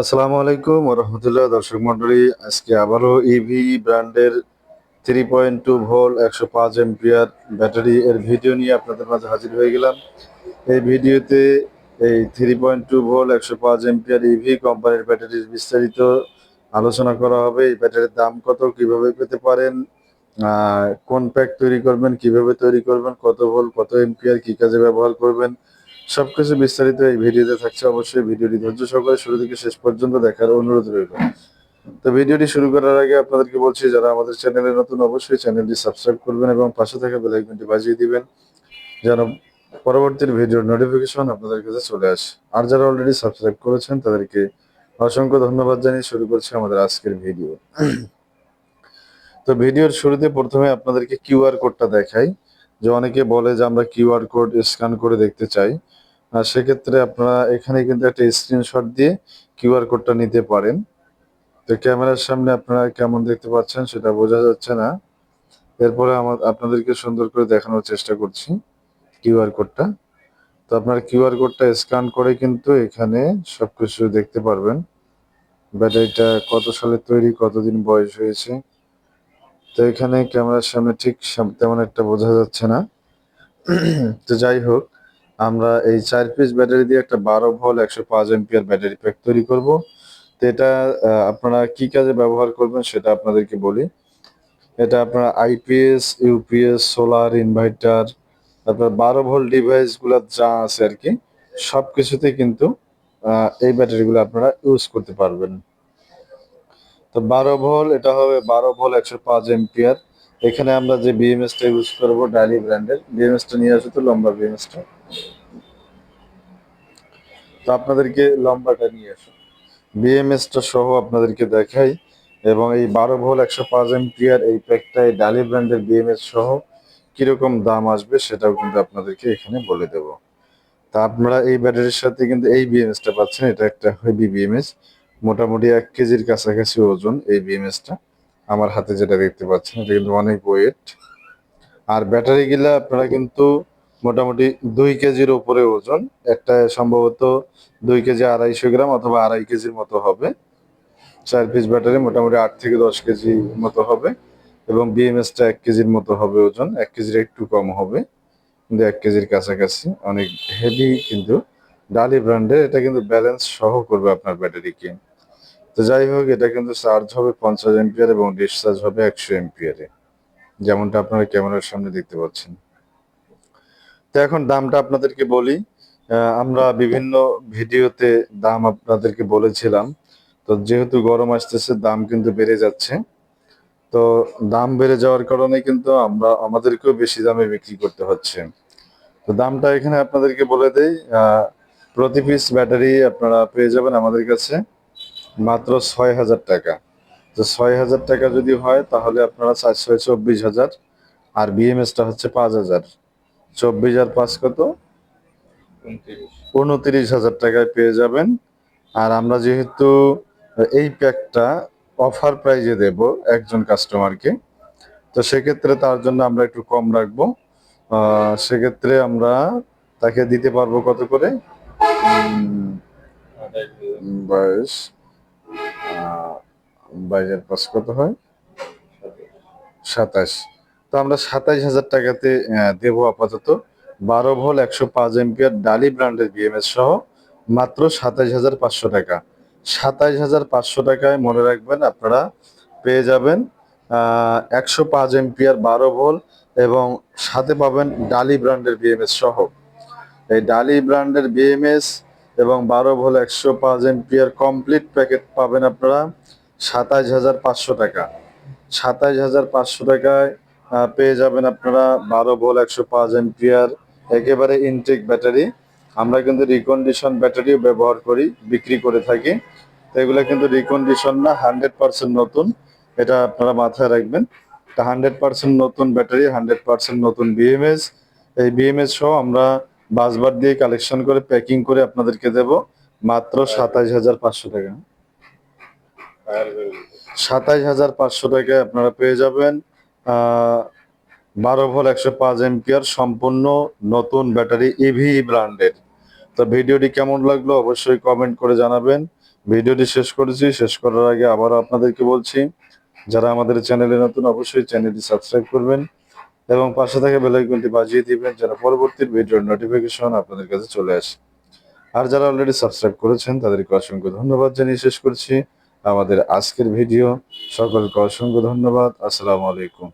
আসসালামু আলাইকুম রহমতুল্লাহ, দর্শক মন্ডলী আজকে আবারও ইভি ব্র্যান্ডের থ্রি পয়েন্ট টু ভোল একশো পাঁচ এমপিয়ার ব্যাটারি এর ভিডিও নিয়ে আপনাদের মাঝে হাজির হয়ে গেলাম। এই ভিডিওতে এই থ্রি পয়েন্ট টু ভোল একশো পাঁচ এমপিয়ার ইভি কোম্পানির ব্যাটারির বিস্তারিত আলোচনা করা হবে। এই ব্যাটারির দাম কত, কীভাবে পেতে পারেন কোন প্যাক তৈরি করবেন, কীভাবে তৈরি করবেন, কত ভোল কত এমপিয়ার কি কাজে ব্যবহার করবেন সবকিছু বিস্তারিত এই ভিডিওতে থাকছে। অবশ্যই ভিডিওটি ধৈর্য সহকারে শুরু থেকে শেষ পর্যন্ত দেখার অনুরোধ রইল। তো ভিডিওটি শুরু করার আগে আপনাদেরকে বলছি, যারা আমাদের চ্যানেলে নতুন, অবশ্যই চ্যানেলটি সাবস্ক্রাইব করবেন এবং পাশে থাকা বেল আইকনটি বাজিয়ে দিবেন, যেন পরবর্তী ভিডিওর নোটিফিকেশন আপনাদের কাছে চলে আসে। আর যারা অলরেডি সাবস্ক্রাইব করেছেন, তাদেরকে অসংখ্য ধন্যবাদ জানিয়ে শুরু করছি আমাদের আজকের ভিডিও। তো ভিডিওর শুরুতে প্রথমে আপনাদেরকে কিউআর কোডটা দেখাই। যে অনেকে বলে যে আমরা কিউআর কোড স্ক্যান করে দেখতে চাই সেক্ষেত্রে আপনারা এখানে কিন্তু একটা স্ক্রিনশট দিয়ে কিউআর কোডটা নিতে পারেন। তো ক্যামেরার সামনে আপনারা কেমন দেখতে পাচ্ছেন সেটা বোঝা যাচ্ছে না। এরপরে আমার, আপনাদেরকে সুন্দর করে দেখানোর চেষ্টা করছি কিউআর কোডটা। তো আপনার কিউআর কোডটা স্ক্যান করে কিন্তু এখানে সবকিছু দেখতে পারবেন। ব্যাটারিটা কত সালে তৈরি, কতদিন বয়স হয়েছে তো এখানে ক্যামেরার সামনে ঠিক তেমন একটা বোঝা যাচ্ছে না। তো যাই হোক, আমরা এই চার পিস ব্যাটারি দিয়ে একটা বারো ভোল একশো পাঁচ এমপিয়ার ব্যাটারি প্যাক তৈরি করব। তো এটা আপনারা কি কাজে ব্যবহার করবেন সেটা আপনাদেরকে বলি। এটা আপনারা আইপিএস ইউপিএস সোলার ইনভার্টার তারপর বারো ভোল্ট ডিভাইসগুলো যা আছে আর কি সব কিছুতে কিন্তু এই ব্যাটারিগুলো আপনারা ইউজ করতে পারবেন। তো বারো ভোল, এটা হবে বারো ভোল একশো পাঁচ এম্পিয়ার এখানে আমরা যে বিএমএস টা ইউজ করব ডালি ব্র্যান্ডের বিএমএস টা নিয়ে আসো তো লম্বা বিএমএস টা। তো আপনাদেরকে লম্বাটা নিয়ে আসো বিএমএস টা সহ আপনাদেরকে দেখাই, এবং এই বারো ভোল একশো পাঁচ এম্পিয়ার এই প্যাকটায় ডালি ব্র্যান্ডের বিএমএস সহ কীরকম দাম আসবে সেটাও কিন্তু আপনাদেরকে এখানে বলে দেব। তা আপনারা এই ব্যাটারির সাথে কিন্তু এই বিএমএস টা পাচ্ছেন, এটা একটা হেভি বিএমএস মোটামুটি এক কেজির কাছাকাছি ওজন এই বিএমএস টা। আমার হাতে যেটা দেখতে পাচ্ছেন, এটা কিন্তু অনেক ওয়েট আর ব্যাটারি গুলা আপনারা কিন্তু মোটামুটি দুই কেজির উপরে ওজন। একটা সম্ভবত দুই কেজি আড়াইশো গ্রাম অথবা আড়াই কেজির মতো হবে। চার পিস ব্যাটারি মোটামুটি আট থেকে দশ কেজি মতো হবে এবং বিএমএস টা এক কেজির মতো হবে ওজন। এক কেজির একটু কম হবে, কিন্তু এক কেজির কাছাকাছি। অনেক হেভি কিন্তু ডালি ব্র্যান্ডের এটা কিন্তু ব্যালেন্স সহ করবে আপনার ব্যাটারি ব্যাটারিকে তো যাই হোক, এটা কিন্তু চার্জ হবে পঞ্চাশ এম্পিয়ার এবং ডিসচার্জ হবে একশো এম্পিয়ারে যেমনটা আপনারা ক্যামেরার সামনে দেখতে পাচ্ছেন। তো এখন দামটা আপনাদেরকে বলি। আমরা বিভিন্ন ভিডিওতে দাম আপনাদেরকে বলেছিলাম। তো যেহেতু গরম আসতেছে, দাম কিন্তু বেড়ে যাচ্ছে। তো দাম বেড়ে যাওয়ার কারণে কিন্তু আমরা, আমাদেরকেও বেশি দামে বিক্রি করতে হচ্ছে। তো দামটা এখানে আপনাদেরকে বলে দেই। প্রতি পিস ব্যাটারি আপনারা পেয়ে যাবেন আমাদের কাছে। মাত্র ছয় হাজার টাকা। তো ছয় হাজার টাকা যদি হয় তাহলে আপনারা চারশো চব্বিশ হাজার আর বিএমএসটা হচ্ছে পাঁচ হাজার। চব্বিশ আর পাঁচ কত? উনত্রিশ হাজার টাকায় পেয়ে যাবেন। আর আমরা যেহেতু এই প্যাকটা অফার প্রাইজে দেব একজন কাস্টমারকে তো সেক্ষেত্রে তার জন্য আমরা একটু কম রাখব। সেক্ষেত্রে আমরা তাকে দিতে পারব কত করে? উম, বাইশের পাঁচ কত হয়? সাতাশ। তো আমরা সাতাইশ হাজার টাকাতে দেবো আপাতত। বারো ভোল একশো পাঁচ এম্পিয়ার ডালি ব্র্যান্ডের বিএমএস সহ মাত্র সাতাইশ হাজার পাঁচশো টাকা। সাতাইশ হাজার পাঁচশো টাকায় মনে রাখবেন আপনারা পেয়ে যাবেন একশো পাঁচ এম্পিয়ার বারো ভোল এবং সাথে পাবেন ডালি ব্র্যান্ডের বিএমএস সহ। এই ডালি ব্র্যান্ডের বিএমএস এবং বারো ভোল একশো পাঁচ এম্পিয়ার কমপ্লিট প্যাকেট পাবেন আপনারা সাতাইশ হাজার পাঁচশো টাকা। সাতাইশ হাজার পাঁচশো টাকায় পেয়ে যাবেন আপনারা বারো ভোল একশো পাঁচ এম্পিয়ার একেবারে ইনটেক ব্যাটারি আমরা কিন্তু রিকন্ডিশন ব্যাটারিও ব্যবহার করি, বিক্রি করে থাকি। তো এগুলো কিন্তু রিকন্ডিশন না হান্ড্রেড পার্সেন্ট নতুন। এটা আপনারা মাথায় রাখবেন। হান্ড্রেড পার্সেন্ট নতুন ব্যাটারি হান্ড্রেড পার্সেন্ট নতুন বিএমএস এই বিএমএস সহ আমরা বাসবার দিয়ে কালেকশন করে প্যাকিং করে আপনাদেরকে দেব মাত্র সাতাইশ হাজার পাঁচশো টাকা। সাতাইশ হাজার পাঁচশো টাকায় আপনারা পেয়ে যাবেন বারো ভোল একশো পাঁচ এম্পিয়ার সম্পূর্ণ নতুন ব্যাটারি ইভি ব্র্যান্ডের তো ভিডিওটি কেমন লাগল অবশ্যই কমেন্ট করে জানাবেন। ভিডিওটি শেষ করেছি শেষ করার আগে আবারও আপনাদেরকে বলছি যারা আমাদের চ্যানেলে নতুন অবশ্যই চ্যানেলটি সাবস্ক্রাইব করবেন। এবং পাশে থাকা বেল আইকনটি বাজিয়ে দিবেন যেন পরবর্তী ভিডিওর নোটিফিকেশন আপনাদের কাছে চলে আসে। আর যারা অলরেডি সাবস্ক্রাইব করেছেন, তাদেরকে অসংখ্য ধন্যবাদ জানিয়ে শেষ করছি। আমাদের আজকের ভিডিও সকলকে অসংখ্য ধন্যবাদ। আসসালামু আলাইকুম।